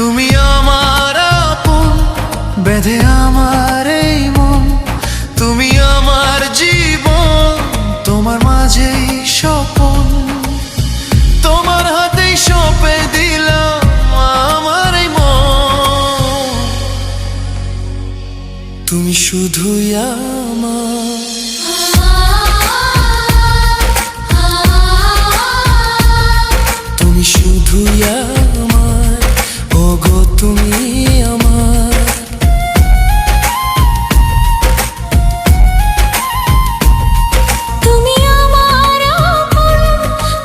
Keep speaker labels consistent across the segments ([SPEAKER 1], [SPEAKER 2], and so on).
[SPEAKER 1] তুমি আমার আপন, বেঁধে আমার এই মন। তুমি আমার জীবন, তোমার মাঝেই স্বপন। তোমার হাতেই সপে দিলাম আমার এই মন। তুমি শুধুই আমার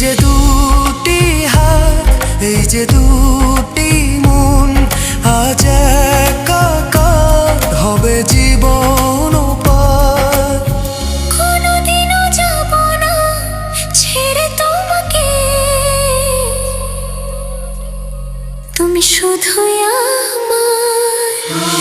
[SPEAKER 1] যে দুটি হাত, এই যে দুটি মন, আজ হবে জীবন
[SPEAKER 2] না তোমাকে। তুমি শুধু আমার।